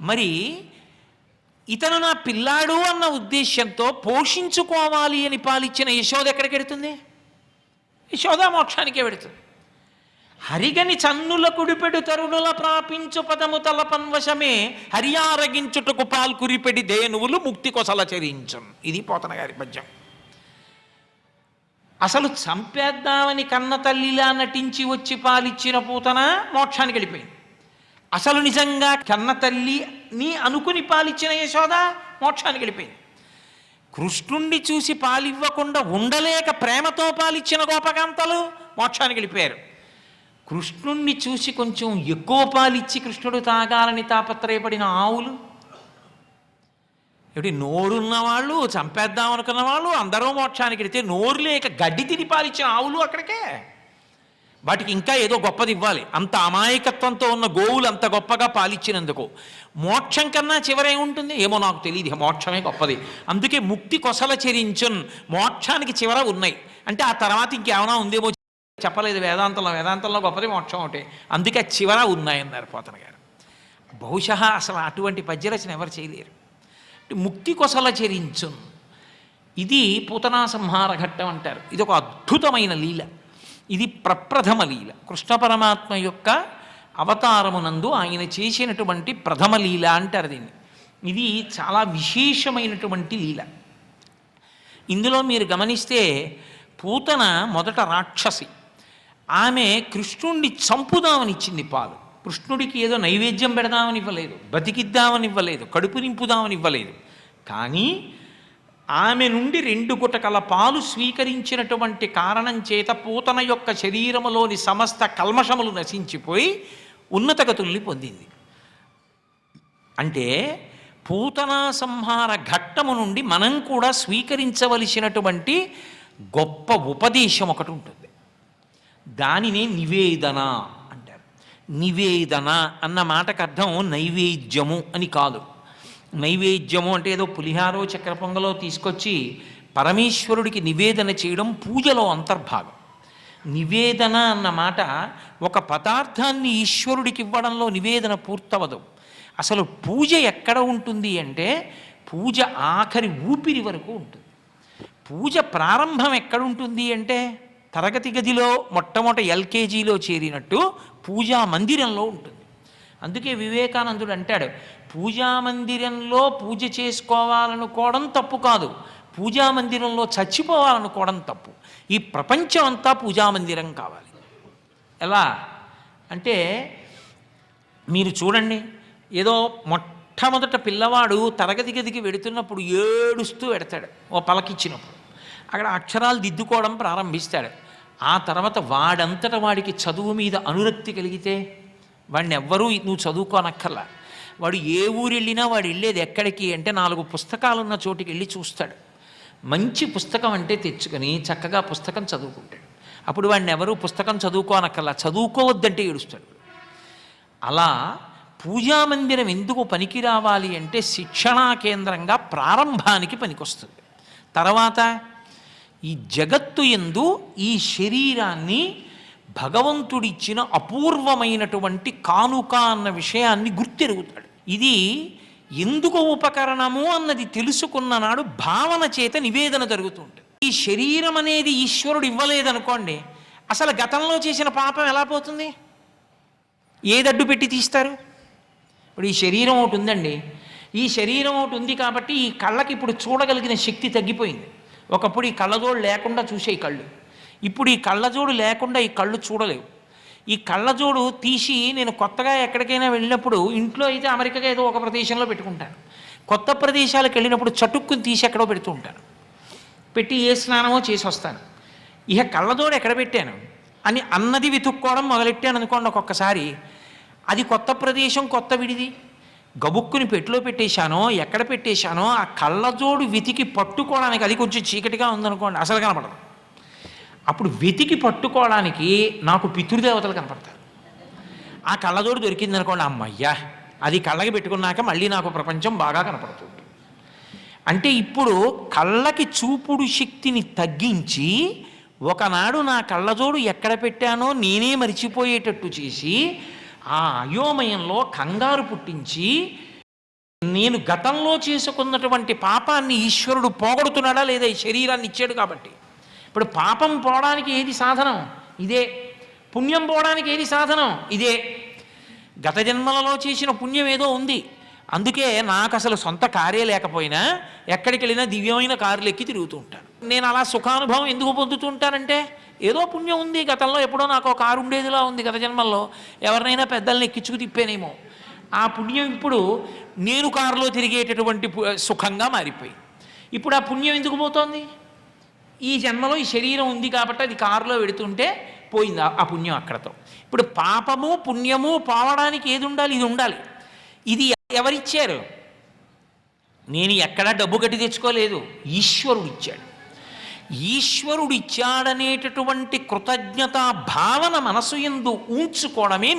మరి ఇతను నా పిల్లాడు అన్న ఉద్దేశ్యంతో పోషించుకోవాలి అని పాలిచ్చిన యశోద ఎక్కడికి వెడుతుంది? యశోద మోక్షానికే వెడుతుంది. హరిగని చన్నుల కుడిపెడు తరుణుల ప్రాపించు పదము తలపన్వశమే హరియారగించుటకు పాల్కురిపెడి దేనువులు ముక్తి కొసల చరించం ఇది పోతన గారి పద్యం. అసలు చంపేద్దామని కన్న తల్లిలా నటించి వచ్చి పాలిచ్చిన పూతన మోక్షానికి వెళ్ళిపోయింది. అసలు నిజంగా కన్న తల్లిని అనుకుని పాలిచ్చిన యశోద మోక్షానికి వెళ్ళిపోయింది. కృష్ణుణ్ణి చూసి పాలివ్వకుండా ఉండలేక ప్రేమతో పాలిచ్చిన గోపకాంతలు మోక్షానికి వెళ్ళిపోయారు. కృష్ణుణ్ణి చూసి కొంచెం ఎక్కువ పాలిచ్చి కృష్ణుడు తాగాలని తాపత్రయపడిన ఆవులు. ఏమిటి నోరున్న వాళ్ళు చంపేద్దాం అనుకున్న వాళ్ళు అందరూ మోక్షానికి వెళితే నోరు లేక గడ్డి తిని పాలిచ్చిన ఆవులు అక్కడికే? వాటికి ఇంకా ఏదో గొప్పది ఇవ్వాలి. అంత అమాయకత్వంతో ఉన్న గోవులు అంత గొప్పగా పాలిచ్చినందుకు. మోక్షం కన్నా చివరే ఉంటుంది? ఏమో నాకు తెలియదు మోక్షమే గొప్పది. అందుకే ముక్తి కొసల చరించున్ మోక్షానికి చివర ఉన్నాయి. అంటే ఆ తర్వాత ఇంకేమైనా ఉందేమో చెప్పలేదు. వేదాంతంలో వేదాంతంలో గొప్పది మోక్షం ఒకటి. అందుకే ఆ చివర ఉన్నాయన్నారు పోతన గారు. బహుశ అసలు అటువంటి పద్యరచన ఎవరు చేయలేరు. ముక్తి కొసల చరించున్. ఇది పూతనా సంహార ఘట్టం అంటారు. ఇది ఒక అద్భుతమైన లీల. ఇది ప్రప్రథమ లీల కృష్ణ పరమాత్మ యొక్క అవతారమునందు ఆయన చేసినటువంటి ప్రథమ లీల అంటారు దీన్ని. ఇది చాలా విశేషమైనటువంటి లీల. ఇందులో మీరు గమనిస్తే పూతన మొదట రాక్షసి. ఆమె కృష్ణుణ్ణి చంపుదామని ఇచ్చింది పాలు. కృష్ణుడికి ఏదో నైవేద్యం పెడదామని ఇవ్వలేదు బతికిద్దామని ఇవ్వలేదు కడుపు నింపుదామని ఇవ్వలేదు కానీ ఆమె నుండి రెండు గుటకల పాలు స్వీకరించినటువంటి కారణం చేత పూతన యొక్క శరీరములోని సమస్త కల్మషములు నశించిపోయి ఉన్నతగతుల్ని పొందింది. అంటే పూతనా సంహార ఘట్టము నుండి మనం కూడా స్వీకరించవలసినటువంటి గొప్ప ఉపదేశం ఒకటి ఉంటుంది. దానినే నివేదన అంటారు. నివేదన అన్న మాటకు అర్థం నైవేద్యము అని కాదు. నైవేద్యము అంటే ఏదో పులిహారో చక్ర పొంగలో తీసుకొచ్చి పరమేశ్వరుడికి నివేదన చేయడం పూజలో అంతర్భాగం. నివేదన అన్న మాట ఒక పదార్థాన్ని ఈశ్వరుడికి ఇవ్వడంలో నివేదన పూర్తవదు. అసలు పూజ ఎక్కడ ఉంటుంది అంటే పూజ ఆఖరి ఊపిరి వరకు ఉంటుంది. పూజ ప్రారంభం ఎక్కడుంటుంది అంటే తరగతి గదిలో మొట్టమొదట ఎల్కేజీలో చేరినట్టు పూజా మందిరంలో ఉంటుంది. అందుకే వివేకానందుడు అంటాడు పూజా మందిరంలో పూజ చేసుకోవాలనుకోవడం తప్పు కాదు. పూజా మందిరంలో చచ్చిపోవాలనుకోవడం తప్పు. ఈ ప్రపంచం అంతా పూజా మందిరం కావాలి. ఎలా? అంటే మీరు చూడండి ఏదో మొట్టమొదట పిల్లవాడు తరగతి గదికి వెడుతున్నప్పుడు ఏడుస్తూ వెడతాడు ఓ పలకిచ్చినప్పుడు. అక్కడ అక్షరాలు దిద్దుకోవడం ప్రారంభిస్తాడు. ఆ తర్వాత వాడంతట వాడికి చదువు మీద అనురక్తి కలిగితే వాడిని ఎవ్వరూ నువ్వు చదువుకోనక్కర్లా. వాడు ఏ ఊరు వెళ్ళినా వాడు వెళ్ళేది ఎక్కడికి అంటే నాలుగు పుస్తకాలు ఉన్న చోటికి వెళ్ళి చూస్తాడు. మంచి పుస్తకం అంటే తెచ్చుకొని చక్కగా పుస్తకం చదువుకుంటాడు. అప్పుడు వాడిని ఎవరు పుస్తకం చదువుకోనక్కల్లా చదువుకోవద్దంటే ఏడుస్తాడు. అలా పూజామందిరం ఎందుకు పనికి రావాలి అంటే శిక్షణా కేంద్రంగా ప్రారంభానికి పనికొస్తుంది. తర్వాత ఈ జగత్తు ఎందు ఈ శరీరాన్ని భగవంతుడిచ్చిన అపూర్వమైనటువంటి కానుక అన్న విషయాన్ని గుర్తెరుగుతాడు. ఇది ఎందుకు ఉపకరణము అన్నది తెలుసుకున్న నాడు భావన చేత నివేదన జరుగుతుంటుంది. ఈ శరీరం అనేది ఈశ్వరుడు ఇవ్వలేదనుకోండి అసలు గతంలో చేసిన పాపం ఎలా పోతుంది? ఏదడ్డు పెట్టి తీస్తారు? ఇప్పుడు ఈ శరీరం ఒకటి ఉందండి. ఈ శరీరం ఒకటి ఉంది కాబట్టి ఈ కళ్ళకి ఇప్పుడు చూడగలిగిన శక్తి తగ్గిపోయింది. ఒకప్పుడు ఈ కళ్ళజోడు లేకుండా చూసే ఈ కళ్ళు. ఇప్పుడు ఈ కళ్ళజోడు లేకుండా ఈ కళ్ళు చూడలేవు. ఈ కళ్ళజోడు తీసి నేను కొత్తగా ఎక్కడికైనా వెళ్ళినప్పుడు ఇంట్లో అయితే అమెరికాగా ఏదో ఒక ప్రదేశంలో పెట్టుకుంటాను. కొత్త ప్రదేశాలకు వెళ్ళినప్పుడు చటుక్కుని తీసి ఎక్కడో పెడుతూ ఉంటాను. పెట్టి ఏ స్నానమో చేసి వస్తాను. ఇక కళ్ళజోడు ఎక్కడ పెట్టాను? అని అన్నది వెతుక్కోవడం మొదలెట్టాను అనుకోండి ఒక్కొక్కసారి. అది కొత్త ప్రదేశం కొత్త విడిది. గబుక్కుని పెట్టులో పెట్టేశానో ఎక్కడ పెట్టేశానో ఆ కళ్ళజోడు వెతికి పట్టుకోవడానికి అది కొంచెం చీకటిగా ఉందనుకోండి. అసలు కనపడదు. అప్పుడు వెతికి పట్టుకోవడానికి నాకు పితృదేవతలు కనపడతారు. ఆ కళ్ళజోడు దొరికింది అనుకోండి అమ్మయ్యా అది కళ్ళకి పెట్టుకున్నాక మళ్ళీ నాకు ప్రపంచం బాగా కనపడుతుంది. అంటే ఇప్పుడు కళ్ళకి చూపుడు శక్తిని తగ్గించి ఒకనాడు నా కళ్ళజోడు ఎక్కడ పెట్టానో నేనే మరిచిపోయేటట్టు చేసి ఆ అయోమయంలో కంగారు పుట్టించి నేను గతంలో చేసుకున్నటువంటి పాపాన్ని ఈశ్వరుడు పోగొడుతున్నాడా లేదా ఈ శరీరాన్ని ఇచ్చాడు కాబట్టి ఇప్పుడు పాపం పోవడానికి ఏది సాధనం? ఇదే. పుణ్యం పోవడానికి ఏది సాధనం? ఇదే. గత జన్మలలో చేసిన పుణ్యం ఏదో ఉంది. అందుకే నాకు అసలు సొంత కారే లేకపోయినా ఎక్కడికి వెళ్ళినా దివ్యమైన కారులు ఎక్కి తిరుగుతూ ఉంటాను. నేను అలా సుఖానుభవం ఎందుకు పొందుతూ ఉంటానంటే ఏదో పుణ్యం ఉంది. గతంలో ఎప్పుడో నాకు ఒక కారు ఉండేదిలా ఉంది గత జన్మల్లో. ఎవరినైనా పెద్దల్ని ఎక్కించుకు తిప్పానేమో. ఆ పుణ్యం ఇప్పుడు నేను కారులో తిరిగేటటువంటి పు- సుఖంగా మారిపోయి ఇప్పుడు ఆ పుణ్యం ఎందుకు పోతోంది? ఈ జన్మలో ఈ శరీరం ఉంది కాబట్టి అది కారులో వెడుతుంటే పోయింది ఆ- పుణ్యం అక్కడతో. ఇప్పుడు పాపము పుణ్యము పోవడానికి ఏది ఉండాలి? ఇది ఉండాలి. ఇది ఎవరిచ్చారు? నేను ఎక్కడా డబ్బు కట్టి తెచ్చుకోలేదు. ఈశ్వరుడు ఇచ్చాడు ఈశ్వరుడు ఇచ్చాడనేటటువంటి కృతజ్ఞతా భావన మనసు ఎందు ఉంచుకోవడమే